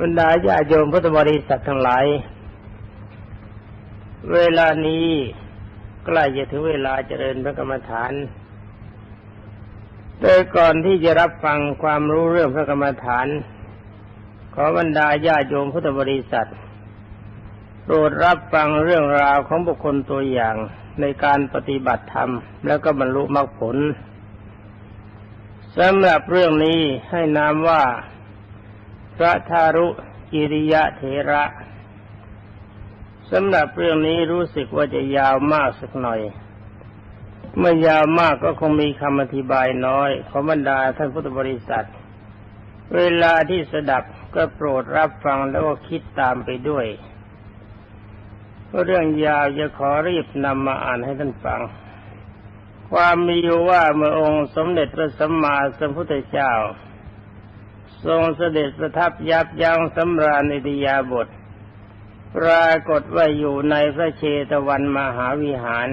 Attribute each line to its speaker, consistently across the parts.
Speaker 1: บรรดาญาโยมพุทธบริษัททั้งหลาย เวลานี้ใกล้จะถึงเวลาเจริญพระกรรมฐาน โดยก่อนที่จะรับฟังความรู้เรื่องพระกรรมฐาน ขอบรรดาญาโยมพุทธบริษัท โปรดรับฟังเรื่องราวของบุคคลตัวอย่างในการปฏิบัติธรรม แล้วก็บรรลุมรรคผลสำหรับเรื่องนี้ให้นามว่า พระทารุกิริยะเถระสำหรับเรื่องนี้รู้สึกว่าจะยาวมากสักหน่อย เมื่อยาวมากก็คงมีคำอธิบายน้อยขอบรรดาท่านพุทธบริษัท เวลาที่สดับก็โปรดรับฟังแล้วก็คิดตามไปด้วยเรื่องยาวจะขอรีบนำมาอ่านให้ท่านฟัง ความมีอยู่ว่าเมื่อองค์สมเด็จพระสัมมาสัมพุทธเจ้า ทรงเสด็จประทับยับยั้งสำราญอิทยาบทปรากฏว่าอยู่ในพระเชตวันมหาวิหาร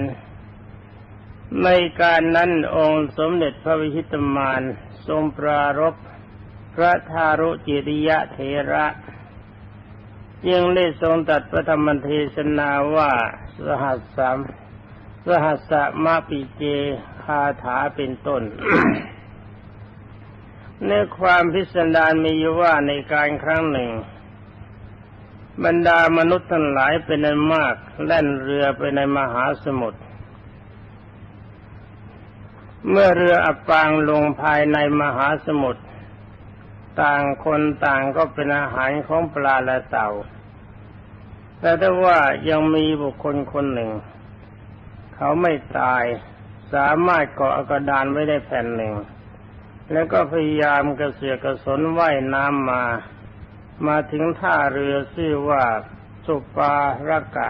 Speaker 1: ในการนั้นองค์สมเด็จพระวิชิตมานทรงปรารบพระทารุจิริยะเทระยังได้ทรงตัดพระธรรมเทศนาว่าสหัสสามสหัสสมาปิเจคาถาเป็นต้น ในความพิสดารมีอยู่ว่าในการครั้งหนึ่ง บรรดามนุษย์ทั้งหลายเป็นอันมากแล่นเรือไปในมหาสมุทรเมื่อเรืออับปางลงภายในมหาสมุทรต่างคนต่างก็เป็นอาหารของปลาและเต่า แต่ถ้าว่ายังมีบุคคลคนหนึ่ง เขาไม่ตายสามารถเกาะกระดานไว้ได้แผ่นหนึ่ง แล้วก็พยายามกระเสือกกระสนว่ายน้ำมา มาถึงท่าเรือชื่อว่าสุปารกะ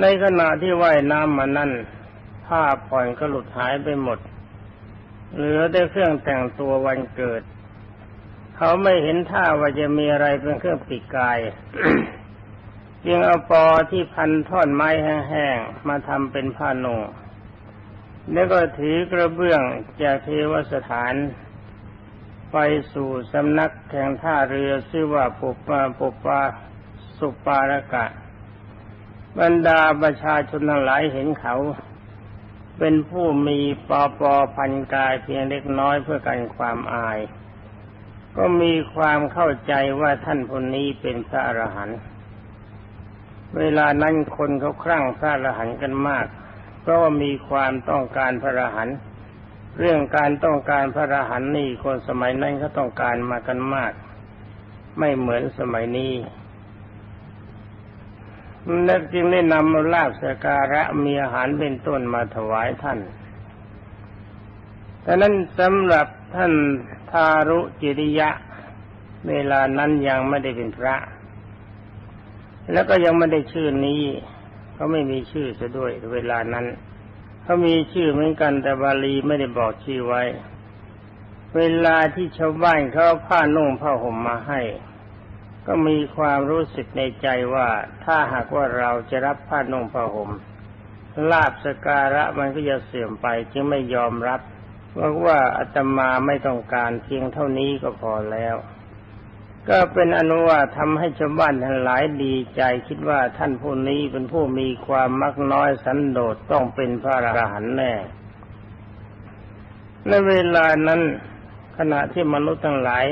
Speaker 1: ในขณะที่ว่ายน้ำมานั้นผ้าผ่อนก็หลุดหายไปหมด เหลือได้เครื่องแต่งตัววันเกิด เขาไม่เห็นท่าว่าจะมีอะไรเป็นเครื่องปิดกายจึงเอาปอที่พันท่อนไม้แห้งๆมาทำเป็นผ้านุ่ง แล้วก็ถือกระเบื้องจากเทวสถาน ไปสู่สำนักแข่งท่าเรือชื่อว่าปุปปาปุปปาสุปารกะ บรรดาประชาชนทั้งหลายเห็นเขา เป็นผู้มีปอปอพันกายเพียงเล็กน้อยเพื่อกันความอาย ก็มีความเข้าใจว่าท่านคนนี้เป็นพระอรหันต์เวลานั้นคนเขาครั่งพระอรหันต์กันมาก ราะว่ามีความต้องการพระรหันเรื่องการต้องการพระรหันนี่คนสมัยนั้นเขาต้องการมากันมาก ไม่เหมือนสมัยนี้นักจึงได้นำลาบสการะมีอาหารเป็นต้นมาถวายท่านแต่นั้นสำหรับท่านทารุจิริยะ เวลานั้นยังไม่ได้เป็นพระ แล้วก็ยังไม่ได้ชื่อนี้ เขาไม่มีชื่อซะด้วยเวลานั้นเขามีชื่อเหมือนกันแต่บาลีไม่ได้บอกชื่อไว้ เวลาที่ชาวบ้านเขาผ้านุ่งผ้าห่มมาให้ ก็มีความรู้สึกในใจว่าถ้าหากว่าเราจะรับผ้านุ่งผ้าห่มลาบสการะมันก็จะเสื่อมไปจึงไม่ยอมรับเพราะว่าอาตมาไม่ต้องการเพียงเท่านี้ก็พอแล้ว ก็เป็นอนุว่าทำให้ชาวบ้านทั้งหลายดีใจคิดว่าท่านผู้นี้เป็นผู้มีความมักน้อยสันโดษต้องเป็นพระอรหันต์แน่ในเวลานั้นขณะที่มนุษย์ทั้งหลาย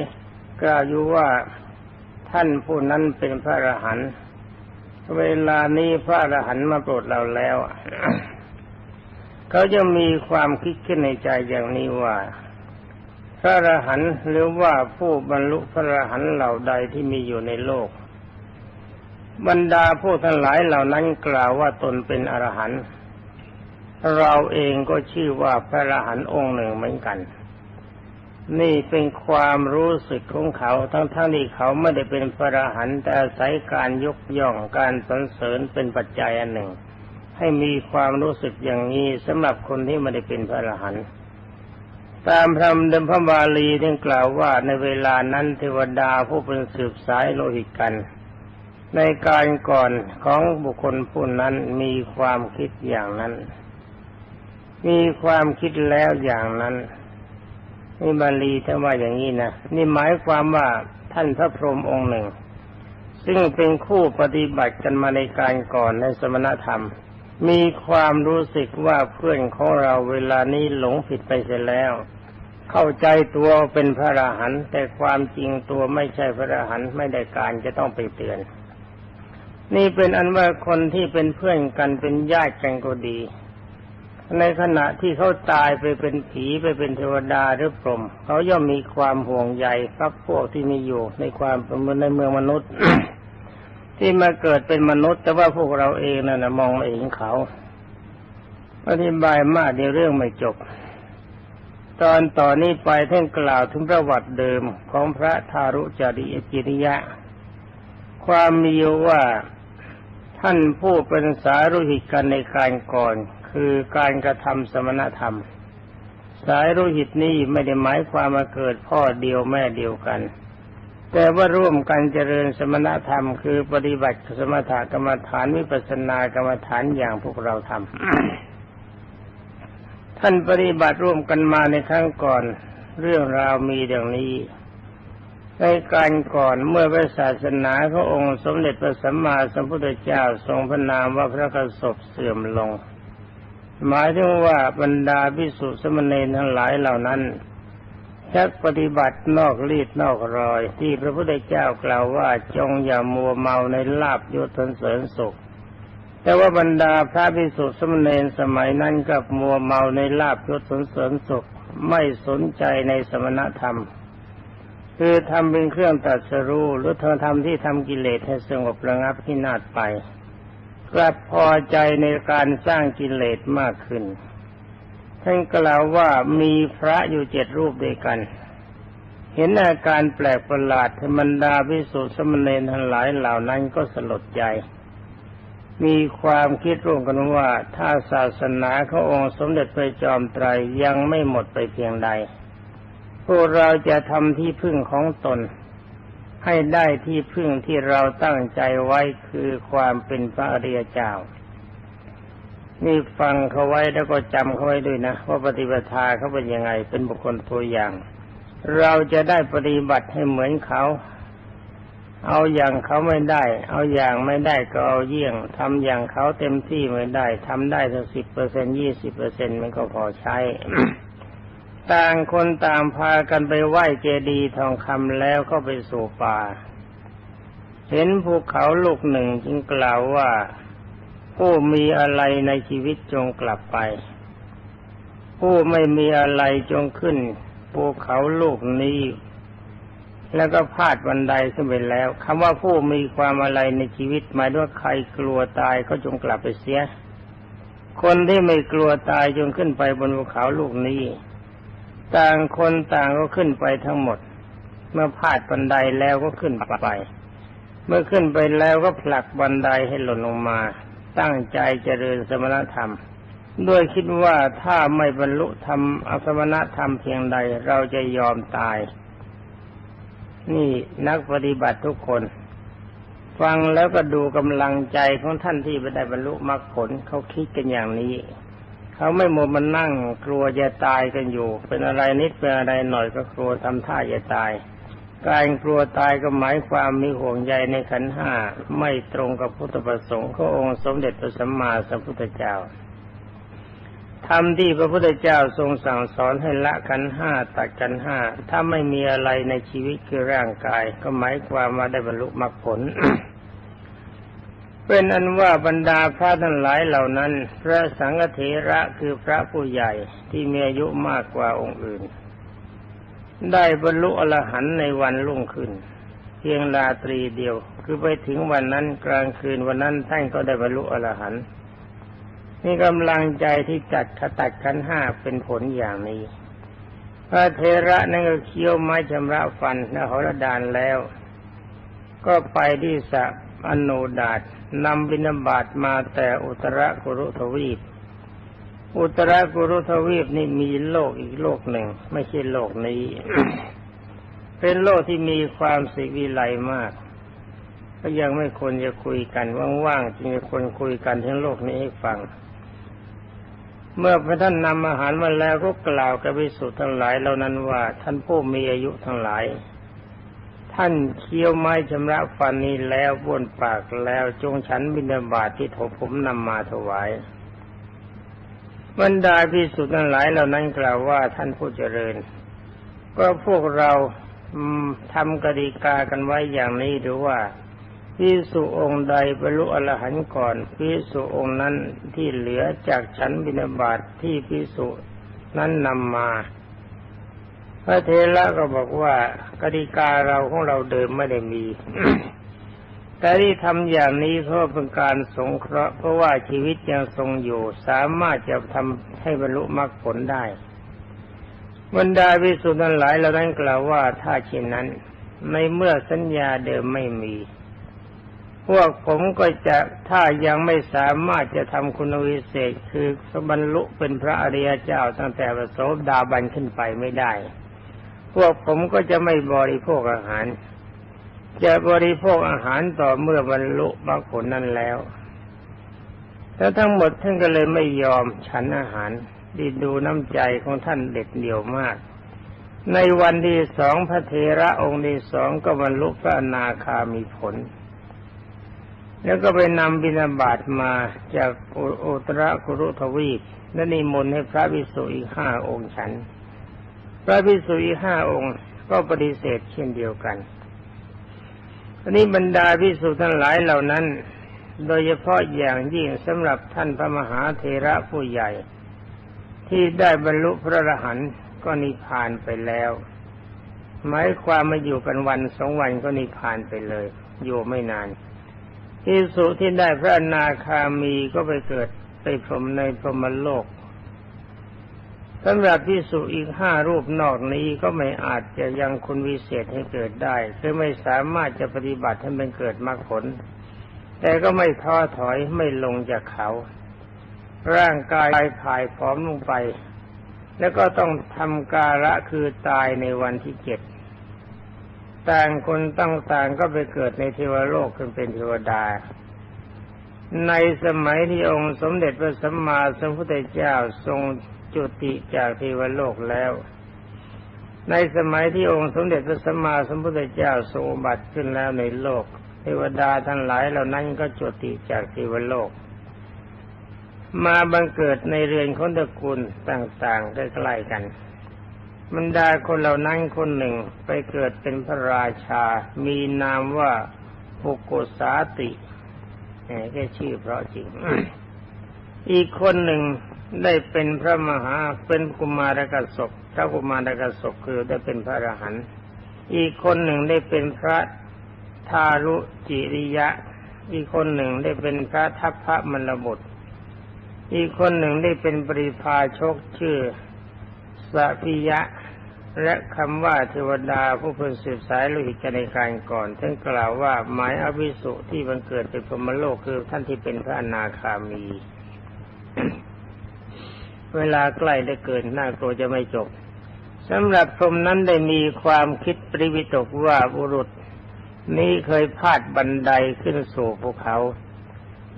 Speaker 1: กล่าวอยู่ว่าท่านผู้นั้นเป็นพระอรหันต์เวลานี้พระอรหันต์มาโปรดเราแล้ว เขาจะมีความคิดขึ้นในใจอย่างนี้ว่า พระอรหันต์หรือว่าผู้บรรลุพระอรหันต์เหล่าใดที่มีอยู่ในโลก บรรดาผู้ทั้งหลายเหล่านั้นกล่าวว่าตนเป็นอรหันต์เราเองก็ชื่อว่าพระอรหันต์องค์หนึ่งเหมือนกัน นี่เป็นความรู้สึกของเขาทั้งๆทที่เขาไม่ได้เป็นพระอรหันต์แต่อาศัยการยกย่องการสรรเสริญเป็นปัจจัยอันหนึ่ง ให้มีความรู้สึกอย่างนี้สำหรับคนที่ไม่ได้เป็นพระอรหันต์ ตามพระเดิมพระบาลีท่านกล่าวว่าในเวลานั้นเทวดาผู้เป็นสืบสายโลหิตกัน ในการก่อนของบุคคลผู้นั้นมีความคิดอย่างนั้น มีความคิดแล้วอย่างนั้นนี่บาลีท่านว่าอย่างนี้นะนี่หมายความว่าท่านพระพรหมองค์หนึ่ง ซึ่งเป็นคู่ปฏิบัติกันมาในการก่อนในสมณธรรมมีความรู้สึกว่าเพื่อนของเราเวลานี้หลงผิดไปเสียแล้ว เข้าใจตัวเป็นพระอรหันต์แต่ความจริงตัวไม่ใช่พระอรหันต์ไม่ได้การจะต้องไปเตือน นี่เป็นอันว่าคนที่เป็นเพื่อนกันเป็นญาติกันก็ดี ในขณะที่เขาตายไปเป็นผีไปเป็นเทวดาหรือพรหมเขาย่อมมีความห่วงใยพักพวกที่มีอยู่ในความเป็นในเมืองมนุษย์ ที่มาเกิดเป็นมนุษย์ แต่ว่าพวกเราเองนั่นนะมองไม่เห็นเขาอธิบายมากเดี๋ยวเรื่องไม่จบ ตอนต่อนนี้ไปท่านกล่าวถึงประวัติเดิมของพระทารุจริยจิริยะ ความมีว่าท่านผู้เป็นสารุหิกันในการก่อน คือการกระทำสมณธรรม สายโลหิตนี้ไม่ได้หมายความมาเกิดพ่อเดียวแม่เดียวกัน แต่ว่าร่วมกันเจริญสมณธรรม คือปฏิบัติสมถกรรมฐานวิปัสสนากรรมฐานอย่างพวกเราทำ ท่านปฏิบัติร่วมกันมาในครั้งก่อน เรื่องราวมีอย่างนี้ ในการก่อนเมื่อพระศาสนาพระองค์สมเด็จพระสัมมาสัมพุทธเจ้าทรงพระนามว่าพระกสบเสื่อมลง หมายถึงว่าบรรดาพิสุสมณีทั้งหลายเหล่านั้นชักปฏิบัตินอกรีดนอกรอย ที่พระพุทธเจ้ากล่าวว่าจงอย่ามัวเมาในลาบยศทนเสริญสุข แต่ว่าบรรดาพระพิสุสมณีสมัยนั้นกับมัวเมาในลาบยศทนเสริญสุขไม่สนใจในสมณธรรม คือทำเป็นเครื่องตัดสรู้หรือเธอทำที่ทำกิเลสให้สงบระงับที่นาดไป กลับพอใจในการสร้างกิเลสมากขึ้น ท่านกล่าวว่ามีพระอยู่เจ็ดรูปด้วยกัน เห็นอาการแปลกประหลาดธรรมดาพิสุทธิสมณีทั้งหลายเหล่านั้นก็สลดใจ มีความคิดร่วมกันว่าถ้าศาสนาขององค์สมเด็จพระจอมไตรยังไม่หมดไปเพียงใด พวกเราจะทำที่พึ่งของตน ให้ได้ที่พึ่งที่เราตั้งใจไว้คือความเป็นพระอริยเจ้า นี่ฟังเขาไว้แล้วก็จำเขาไว้ด้วยนะว่าปฏิบัติเขาเป็นยังไงเป็นบุคคลตัวอย่าง เราจะได้ปฏิบัติให้เหมือนเขา เอาอย่างเขาไม่ได้ เอาอย่างไม่ได้ก็เอาเยี่ยงทำอย่างเขาเต็มที่ไม่ได้ทำได้สักสิบเปอร์เซ็นยี่สิบเปอร์เซ็นมันก็พอใช้ ต่างคนต่างพากันไปไหว้เจดีย์ทองคำแล้วก็ไปสู่ป่า เห็นภูเขาลูกหนึ่งจึงกล่าวว่าผู้มีอะไรในชีวิตจงกลับไป ผู้ไม่มีอะไรจงขึ้นภูเขาลูกนี้ แล้วก็พาดบันไดขึ้นไปแล้วคำว่าผู้มีความอะไรในชีวิตหมายถึงใครกลัวตายก็จงกลับไปเสีย คนที่ไม่กลัวตายจงขึ้นไปบนภูเขาลูกนี้ ต่างคนต่างก็ขึ้นไปทั้งหมด เมื่อพาดบันไดแล้วก็ขึ้นไป เมื่อขึ้นไปแล้วก็ผลักบันไดให้หล่นลงมา ตั้งใจเจริญสมณธรรมด้วยคิดว่าถ้าไม่บรรลุธรรมอสมณธรรมเพียงใดเราจะยอมตาย นี่นักปฏิบัติทุกคน ฟังแล้วก็ดูกำลังใจของท่านที่ไปได้บรรลุมรรคผลเขาคิดกันอย่างนี้ เขาไม่โมดมันนั่งกลัวจะตายกันอยู่ เป็นอะไรนิดเป็นอะไรหน่อยก็กลัวทำท่าจะตายการกลัวตายก็หมายความมีห่วงใยในขันห้าไม่ตรงกับพุทธประสงค์ขององค์สมเด็จพระสัมมาสัมพุทธเจ้า ทำที่พระพุทธเจ้าทรงสั่งสอนให้ละขันห้าตัดขันห้าถ้าไม่มีอะไรในชีวิตคือร่างกาย ก็หมายความว่าได้บรรลุมรรคผล เป็นอันว่าบรรดาพระทั้งหลายเหล่านั้น พระสังฆเถระคือพระผู้ใหญ่ที่มีอายุมากกว่าองค์อื่น ได้บรรลุอรหันต์ในวันรุ่งขึ้น เพียงราตรีเดียว คือไปถึงวันนั้นกลางคืนวันนั้นท่านก็ได้บรรลุอรหันต์ นี่กำลังใจที่จัดขตัดขันห้าเป็นผลอย่างนี้ พระเทระนั่นก็เคี้ยวไม้ชำระฟันและหรดานแล้ว ก็ไปที่สะอโนดาตนำบิณฑบาตมาแต่อุตรกุรุทวีป อุตรกุรุทวีปนี่มีโลกอีกโลกหนึ่ง ไม่ใช่โลกนี้ เป็นโลกที่มีความสิวิไลมาก ก็ยังไม่ควรจะคุยกันว่างๆจึงจะควรคุยกันทั้งโลกนี้ให้ฟัง เมื่อพระท่านนำอาหารมาแล้วก็กล่าวกับวิสุทธ์ทั้งหลายเหล่านั้นว่า ท่านผู้มีอายุทั้งหลาย ท่านเคี้ยวไม้ชำระฟันนี้แล้วบ้วนปากแล้วจงฉันบิณฑบาตทที่ถผมนำมาถวายบรรดาพิสุทธิ์ทั้งหลายเหล่านั้นกล่าวว่าท่านผู้เจริญ ก็พวกเราทำกติกากันไว้อย่างนี้หรือว่า พิสุองค์ใดบรรลุอรหันต์ก่อนพิสุองค์นั้นที่เหลือจากฉันบิณฑบาตทที่พิสุนั้นนำมา พระเทระก็บอกว่ากติกาเราของเราเดิมไม่ได้มี แต่ที่ทำอย่างนี้เพราะเป็นการสงเคราะห์เพราะว่าชีวิตยังทรงอยู่ สามารถจะทำให้บรรลุมรรคผลได้บรรดาวิสุทธ์นั้นหลายเรานั้นกล่าวว่าถ้าเช่นนั้น ในเมื่อสัญญาเดิมไม่มี พวกผมก็จะถ้ายังไม่สามารถจะทำคุณวิเศษคือสบรรลุเป็นพระอริยเจ้าตั้งแต่ประโสดาบันขึ้นไปไม่ได้ พวกผมก็จะไม่บริโภคอาหาร จะบริโภคอาหารต่อเมื่อบรรลุมรรคผลนั้นแล้วแล้วทั้งหมดท่านก็เลยไม่ยอมฉันอาหารดีดูน้ำใจของท่านเด็ดเดี่ยวมาก ในวันที่สองพระเทระองค์ที่สองก็บรรลุพระนาคามีผล แล้วก็ไปนำบิณฑบาตมาจากโอตระคุรุทวีปและนิมนต์ให้พระวิสุอีกห้าองค์ฉัน พระภิกษุอีห้าองค์ก็ปฏิเสธเช่นเดียวกันอันนี้บรรดาภิกษุทั้งหลายเหล่านั้น โดยเฉพาะอย่างยิ่งสำหรับท่านพระมหาเทระผู้ใหญ่ ที่ได้บรรลุพระอรหันต์ก็นิพพานไปแล้วหมายความมาอยู่กันวันสองวันก็นิพพานไปเลย อยู่ไม่นาน ที่สุที่ได้พระนาคามีก็ไปเกิดไปพรหมในพรหมโลกสำหรับพิสุอีกห้ารูปนอกนี้ก็ไม่อาจจะยังคุณวิเศษให้เกิดได้ คือไม่สามารถจะปฏิบัติให้มันเกิดมรรคผล แต่ก็ไม่ท้อถอยไม่ลงจากเขา ร่างกายผายผอมลงไป แล้วก็ต้องทำการะคือตายในวันที่เจ็ด ต่างคนตั้งต่างก็ไปเกิดในเทวโลกขึ้นเป็นเทวดา ในสมัยที่องค์สมเด็จพระสัมมาสัมพุทธเจ้าทรงจุติจากเทวโลกแล้ว ในสมัยที่องค์สมเด็จพระสัมมาสัมพุทธเจ้าทรงบัติขึ้นแล้วในโลก เทวดาทั้งหลายเหล่านั้นก็จุติจากเทวโลก มาบังเกิดในเรือนคนตระกูลต่างๆใกล้ๆกัน บรรดาคนเหล่านั้นคนหนึ่งไปเกิดเป็นพระราชา มีนามว่าปุโกสาติแค่ชื่อเพราะจริง อีกคนหนึ่งได้เป็นพระมหาเป็นกุมารกสกพระกุมารกสกคือได้เป็นพระอรหันต์อีกคนหนึ่งได้เป็นพระทารุจิริยะ อีกคนหนึ่งได้เป็นพระทัพพระมรบุตร อีกคนหนึ่งได้เป็นปริพาชกชื่อสัพิยะ และคำว่าเทวดาผู้เพิ่งสืบสายโลหิตในการก่อนท่านกล่าวว่าหมายอภิสุที่บังเกิดเป็นพรมโลกคือท่านที่เป็นพระอนาคามี เวลาใกล้ได้เกินน่ากลัวจะไม่จบสำหรับพรมนั้นได้มีความคิดปริวิตกว่าบุรุษ นี้เคยพาดบันไดขึ้นสู่ภูเขา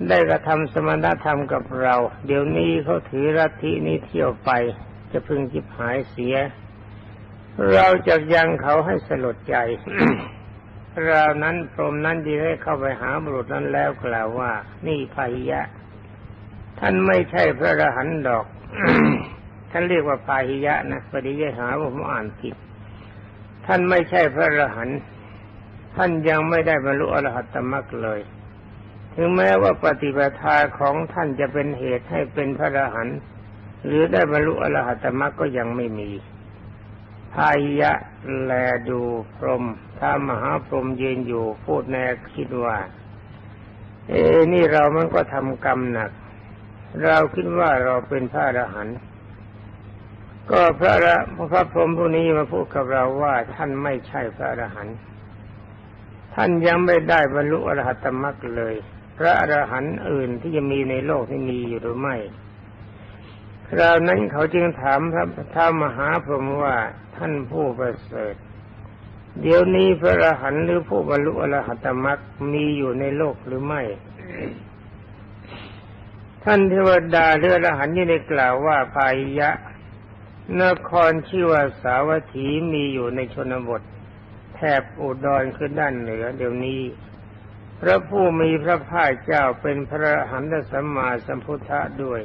Speaker 1: ได้กระทำสมณธรรมกับเรา เดี๋ยวนี้เขาถือรัทินี้เที่ยวไป จะพึงจิบหายเสีย เราจะยังเขาให้สลดใจเรานั้นพรมนั้นดีได้เข้าไปหาบุรุษนั้นแล้วกล่าวว่า นี่พายยะท่านไม่ใช่พระรหันต์ดอก ท่านเรียกว่าพาหิยะนะปฏิยหาว่าผมอ่านผิด ท่านไม่ใช่พระรหันต์ท่านยังไม่ได้บรรลุอรหัตมรรคเลย ถึงแม้ว่าปฏิปทาของท่านจะเป็นเหตุให้เป็นพระรหันต์หรือได้บรรลุอรหัตมรรคก็ยังไม่มี พายะแลดูพรมถ้ามหาพรมยืนอยู่พูดแนคิดว่า เอ้นี่เรามันก็ทำกรรมหนัก เราคิดว่าเราเป็นพระอรหันต์ก็พระระพระพรหมผู้นี้มาพูดกับเราว่าท่านไม่ใช่พระอรหันต์ท่านยังไม่ได้บรรลุอรหัตมรรคเลย พระอรหันต์อื่นที่จะมีในโลกที่มีอยู่หรือไม่ คราวนั้นเขาจึงถามพระท้ามหาพรหมว่าท่านผู้ประเสริฐ เดี๋ยวนี้พระอรหันต์หรือผู้บรรลุอรหัตมรรคมีอยู่ในโลกหรือไม่ ท่านเทวดาเรือรหันยี่ได้กล่าวว่าพายยะ นครชื่อว่าสาวัตถีมีอยู่ในชนบท แถบอุดรคือด้านเหนือ เดี๋ยวนี้พระผู้มีพระภาคเจ้าเป็นพระอรหันตสัมมาสัมพุทธะด้วย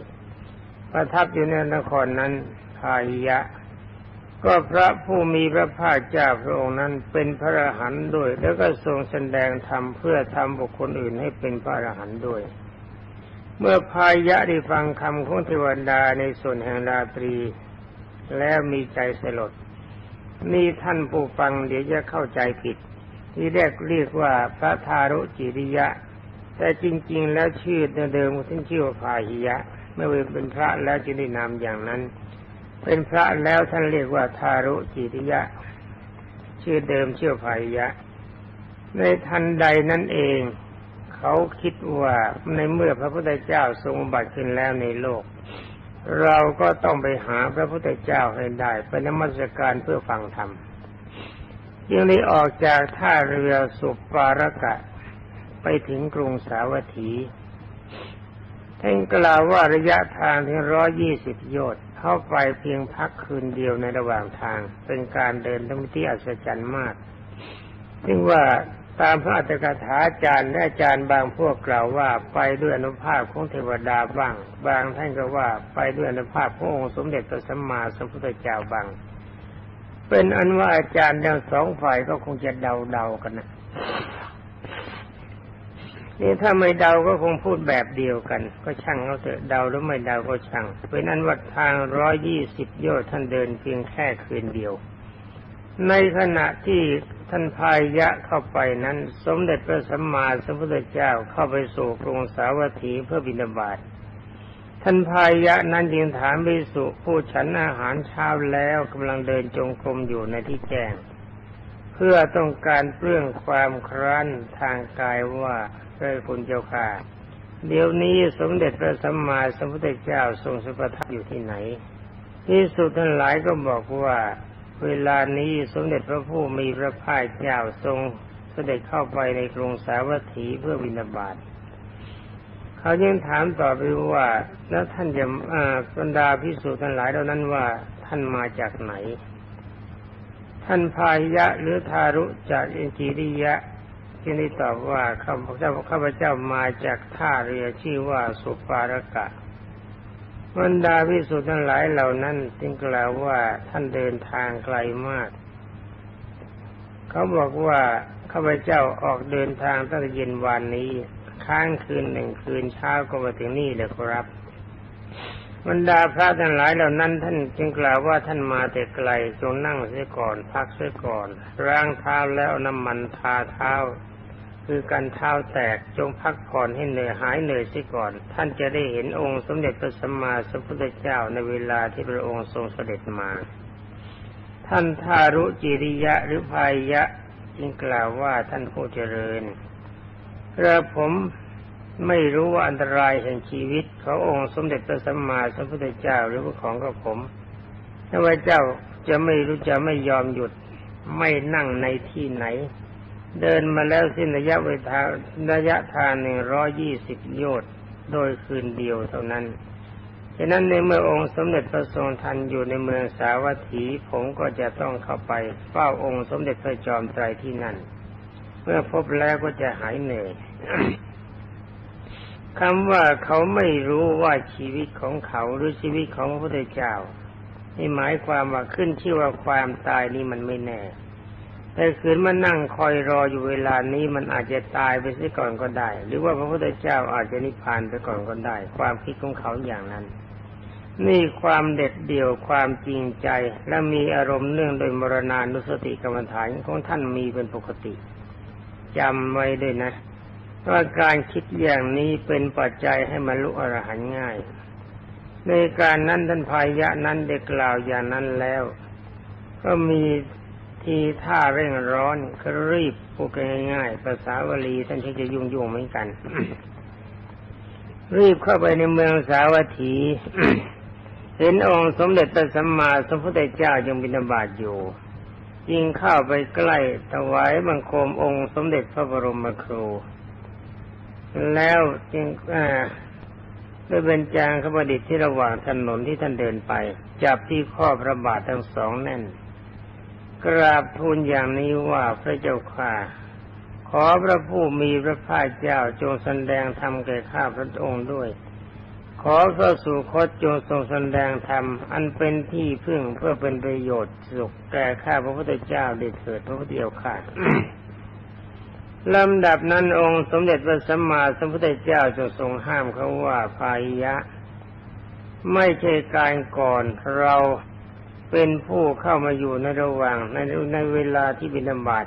Speaker 1: ประทับอยู่ในนครนั้นพายะ ก็พระผู้มีพระภาคเจ้าพระองค์นั้นเป็นพระอรหันต์ด้วย แล้วก็ทรงแสดงธรรมเพื่อทำบุคคลอื่นให้เป็นพระอรหันต์ด้วย เมื่อพายะได้ฟังคำของเทวดาในส่วนแห่งราตรี แล้วมีใจสลดนี่ท่านผู้ฟังเดี๋ยวจะเข้าใจผิด ที่แรกเรียกว่าพระทารุจิริยะ แต่จริง ๆ แล้วชื่อเดิมท่านชื่อว่าพาหิยะ เมื่อเป็นพระแล้วจึงได้นามอย่างนั้น เป็นพระแล้วท่านเรียกว่าทารุจิริยะ ชื่อเดิมชื่อพาหิยะ ในทันใดนั้นเอง เขาคิดว่าในเมื่อพระพุทธเจ้าทรงบัติขึ้นแล้วในโลก เราก็ต้องไปหาพระพุทธเจ้าให้ได้ไปนมัสการเพื่อฟังธรรมจึงได้ออกจากท่าเรือสุปารกะ ไปถึงกรุงสาวัตถี ท่านกล่าวว่าระยะทางถึงร้อยี่สิบโยชน์เข้าไปเพียงพักคืนเดียวในระหว่างทาง เป็นการเดินทั้งที่อัศจรรย์มากซึ่งว่าตามพระอัตถกถาอาจารย์และอาจารย์บางพวกกล่าวว่าไปด้วยอนุภาพของเทวดาบ้าง บางท่านก็ว่าไปด้วยอนุภาพขององค์สมเด็จพระสัมมาสัมพุทธเจ้าบ้าง เป็นอันว่าอาจารย์ทั้งสองฝ่ายก็คงจะเดาๆกันนะ นี่ถ้าไม่เดาก็คงพูดแบบเดียวกัน ก็ช่างเขาเถอะเดาหรือไม่เดาก็ช่างเป็นอันว่าทางร้อยยี่สิบโยชน์ท่านเดินเพียงแค่คืนเดียว ในขณะที่ท่านพายะเข้าไปนั้น สมเด็จพระสัมมาสัมพุทธเจ้าเข้าไปสู่กรุงสาวัตถีเพื่อบิณฑบาตท่านพายะนั้นยิงถามบิสุผู้ฉันอาหารเช้าแล้วกำลังเดินจงกรมอยู่ในที่แจ้ง เพื่อต้องการเปลื้องความครั้นทางกายว่าเอ้คุณเจ้าค่ะ เดี๋ยวนี้สมเด็จพระสัมมาสัมพุทธเจ้าทรงสุปทับอยู่ที่ไหน ที่สุดท่านหลายก็บอกว่า เวลานี้สมเด็จพระผู้มีพระภาคเจ้าทรงเสด็จเข้าไปในกรุงสาวัตถีเพื่อบิณฑบาตเขายังถามต่อไปว่า แล้วท่านจะบรรดาพิสูจน์ทั้งหลายเหล่านั้นว่าท่านมาจากไหน ท่านพายะหรือทารุจากอินจีริยะที่ได้ตอบว่าข้าพเจ้าข้าพเจ้ามาจากท่าเรือชื่อว่าสุปารกะบรรดาพิสุทธ์ทั้งหลายเหล่านั้นจึงกล่าวว่าท่านเดินทางไกลมาก เขาบอกว่าข้าพเจ้าออกเดินทางตั้งแต่เย็นวันนี้ ค้างคืนหนึ่งคืนเช้าก็มาถึงนี่เลยครับ บรรดาพระทั้งหลายเหล่านั้นท่านจึงกล่าวว่าท่านมาแต่ไกลจงนั่งเสียก่อนพักเสียก่อนร่างเท้าแล้วน้ำมันทาเท้า คือการเท้าแตกจงพักผ่อนให้เหนื่อยหายเหนื่อยเสียก่อน ท่านจะได้เห็นองค์สมเด็จพระสัมมาสัมพุทธเจ้าในเวลาที่พระองค์ทรงเสด็จมา ท่านทารุจิริยะหรือพายะจึงกล่าวว่าท่านผู้เจริญกระผม ไม่รู้ว่าอันตรายแห่งชีวิตขององค์สมเด็จพระสัมมาสัมพุทธเจ้าหรือว่าของกระผมถ้าว่าเจ้าจะไม่รู้จะไม่ยอมหยุด ไม่นั่งในที่ไหน เดินมาแล้วสิ้นระยะเวลาระยะทางหนึ่งร้อยี่สิบโยชน์โดยคืนเดียวเท่านั้นฉะนั้นในเมื่อองค์สมเด็จพระทรงทันอยู่ในเมืองสาวัตถีผมก็จะต้องเข้าไปเฝ้าองค์สมเด็จพระจอมไตรที่นั่น เมื่อพบแล้วก็จะหายเหนื่อย คำว่าเขาไม่รู้ว่าชีวิตของเขาหรือชีวิตของพระพุทธเจ้านี่หมายความว่าขึ้นชื่อว่าความตายนี่มันไม่แน่ แต่คืนมานั่งคอยรออยู่เวลานี้มันอาจจะตายไปซะก่อนก็ได้ หรือว่าพระพุทธเจ้าอาจจะนิพพานไปก่อนก็ได้ ความคิดของเขาอย่างนั้น นี่ความเด็ดเดี่ยวความจริงใจและมีอารมณ์เนื่องโดยมรณานุสติกรรมฐานของท่านมีเป็นปกติจำไว้ด้วยนะ ว่าการคิดอย่างนี้เป็นปัจจัยให้มรรลุอรหันง่าย ในการนั้นท่านพายะนั้นได้กล่าวอย่างนั้นแล้ว ก็มีทีท่าเร่งร้อนก็รีบพูดง่ายๆภาษาวลีท่านที่จะยุ่งยุ่งเหมือนกัน รีบเข้าไปในเมืองสาวัตถี เห็นองค์สมเด็จพระสัมมาสัมพุทธเจ้ายังบิณฑบาตอยู่ยิงเข้าไปใกล้ถวายบังคมองค์สมเด็จพระบรมครู แล้วจึงด้วยเป็นจางขบดิษที่ระหว่างถนนที่ท่านเดินไป จับที่ข้อพระบาททั้งสองแน่น กราบทูลอย่างนี้ว่าพระเจ้าข้าขอพระผู้มีพระภาคเจ้าจงแสดงธรรมแก่ข้าพระองค์ด้วย ขอพระสุคตจงทรงแสดงธรรมอันเป็นที่พึ่งเพื่อเป็นประโยชน์สุขแก่ข้าพระพุทธเจ้าได้เถิดพระพุทธเจ้าข้า ลำดับนั้นองค์สมเด็จพระสัมมาสัมพุทธเจ้าจะทรงห้ามเขาว่าพายยะ ไม่ใช่การก่อนเราเป็นผู้เข้ามาอยู่ในระหว่างในในเวลาที่บิณฑบาต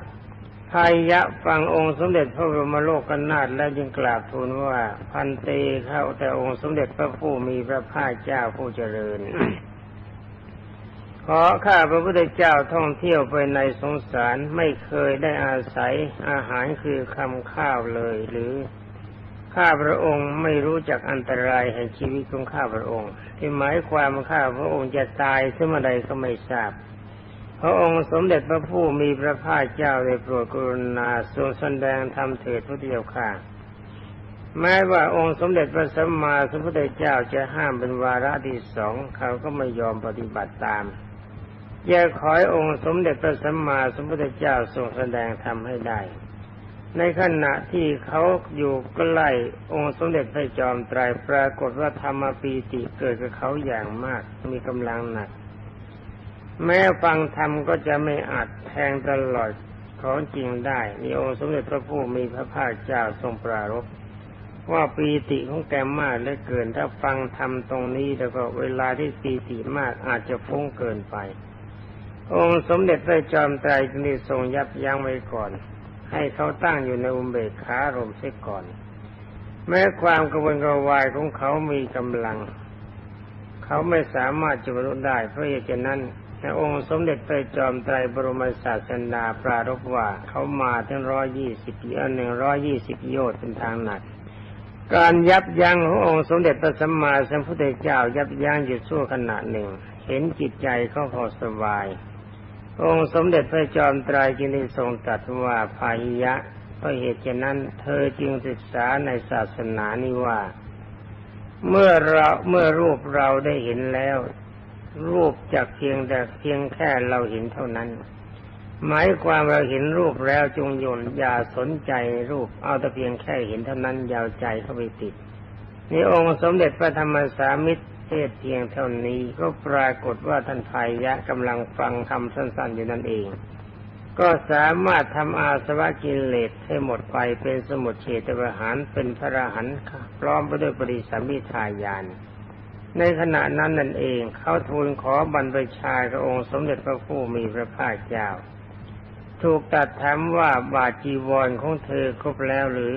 Speaker 1: พายะฟังองค์สมเด็จพระบรมโลกนาถแล้วจึงกราบทูลว่าพันเตเข้าแต่องค์สมเด็จพระผู้มีพระภาคเจ้าผู้เจริญ ขอข้าพระพุทธเจ้าท่องเที่ยวไปในสงสารไม่เคยได้อาศัยอาหารคือคำข้าวเลยหรือข้าพระองค์ไม่รู้จักอันตรายแห่งชีวิตของข้าพระองค์ที่หมายความว่าข้าพระองค์จะตายซึ่งเมื่อใดก็ไม่ทราบ พระองค์สมเด็จพระผู้มีพระภาคเจ้าได้โปรดกรุณาทรงแสดงธรรมเถิดพระเดียวค่ะแม้ว่าองค์สมเด็จพระสัมมาสัมพุทธเจ้าจะห้ามเป็นวาระที่สองเขาก็ไม่ยอมปฏิบัติตาม อย่าขอให้องค์สมเด็จพระสัมมาสัมพุทธเจ้าทรงแสดงธรรมให้ได้ ในขณะที่เขาอยู่ใกล้องค์สมเด็จพระจอมไตรปรากฏว่าธรรมปีติเกิดกับเขาอย่างมากมีกำลังหนัก แม้ฟังธรรมก็จะไม่อาจแทงตลอดของจริงได้มีองค์สมเด็จพระผู้มีพระภาคเจ้าทรงปรารภว่าปีติของแกมากเหลือเกิน ถ้าฟังธรรมตรงนี้แล้วก็เวลาที่ปีติมากอาจจะฟุ้งเกินไป องค์สมเด็จพระจอมไตรจึงได้ทรงยับยั้งไว้ก่อน ให้เขาตั้งอยู่ในอุเบกขารมเสียก่อน แม้ความกระวนกระวายของเขามีกำลัง เขาไม่สามารถจะบรรลุได้ เพราะเหตุนั้นในองค์สมเด็จพระจอมไตรบรมศาสดาปรารภว่าเขามาทั้งร้อยยี่สิบปีหนึ่งร้อยยี่สิบโยชน์เป็นทางหนัก การยับยั้งขององค์สมเด็จพระสัมมาสัมพุทธเจ้ายับยั้งอยู่ชั่วขณะหนึ่ง เห็นจิตใจเขาพอสบาย องค์สมเด็จพระจอมไตรจึงได้ทรงตรัสว่าพาหิยะเพราะเหตุฉะนั้น เธอจึงศึกษาในศาสนานี้ว่า เมื่อเราเมื่อรูปเราได้เห็นแล้ว รูปจากเพียงแต่เพียงแค่เราเห็นเท่านั้น หมายความเราเห็นรูปแล้วจงโยนอย่าสนใจรูปเอาแต่เพียงแค่เห็นเท่านั้นยาวใจเข้าไปติดนี่องค์สมเด็จพระธรรมสามิตร เทศเพียงเท่านี้ก็ปรากฏว่าท่านพายะกำลังฟังคำสั้นๆอยู่นั่นเอง ก็สามารถทำอาสวะกิเลสให้หมดไปเป็นสมุทเฉตประหารเป็นพระรหันพร้อมไปด้วยปริสัมมิทายาน ในขณะนั้นนั่นเองเขาทูลขอบรรพชากับองค์สมเด็จพระผู้มีพระภาคเจ้า ถูกตัดถามว่าบาจีวรของเธอครบแล้วหรือ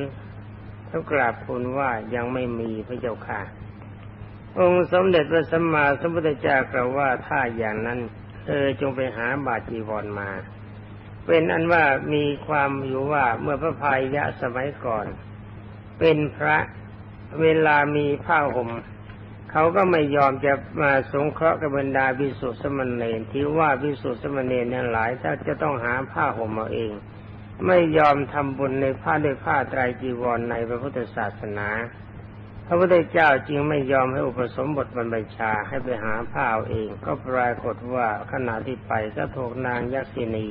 Speaker 1: เขากราบทูลว่ายังไม่มีพระเจ้าค่ะ องค์สมเด็จพระสัมมาสัมพุทธเจ้ากล่าวว่าถ้าอย่างนั้นเธอจงไปหาบาจีวรมา เป็นอันว่ามีความอยู่ว่าเมื่อพระพายยะสมัยก่อน เป็นพระเวลามีผ้าห่มเขาก็ไม่ยอมจะมาสงเคราะห์กับบรรดาวิสุทธิสมณเณรที่ว่าวิสุทธิสมณเณรนี่ยหลายถ้าจะต้องหาผ้าห่มมาเอง ไม่ยอมทำบุญในผ้าด้วยผ้าไตรจีวรในพระพุทธศาสนา พระพุทธเจ้าจึงไม่ยอมให้อุปสมบทบรรพชาให้ไปหาผ้าเอาเอง ก็ปรากฏว่าขณะที่ไปก็ถูกนางยักษินี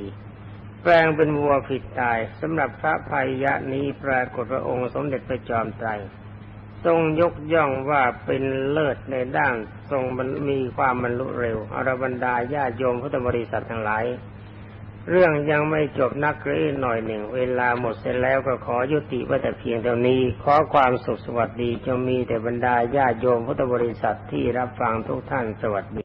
Speaker 1: แปลงเป็นวัวผิดตายสำหรับพระภัยยะนี้ปรากฏพระองค์สมเด็จพระจอมไตรทรงยกย่องว่าเป็นเลิศในด้านทรงมีความบรรลุเร็วอรบรรดาญาโยมพุทธบริษัททั้งหลาย เรื่องยังไม่จบนักเรียนหน่อยหนึ่ง เวลาหมดเสร็จแล้วก็ขอยุติไว้แต่เพียงเท่านี้ ขอความสุขสวัสดีจะมีแต่บรรดาญาโยมพุทธบริษัทที่รับฟังทุกท่านสวัสดี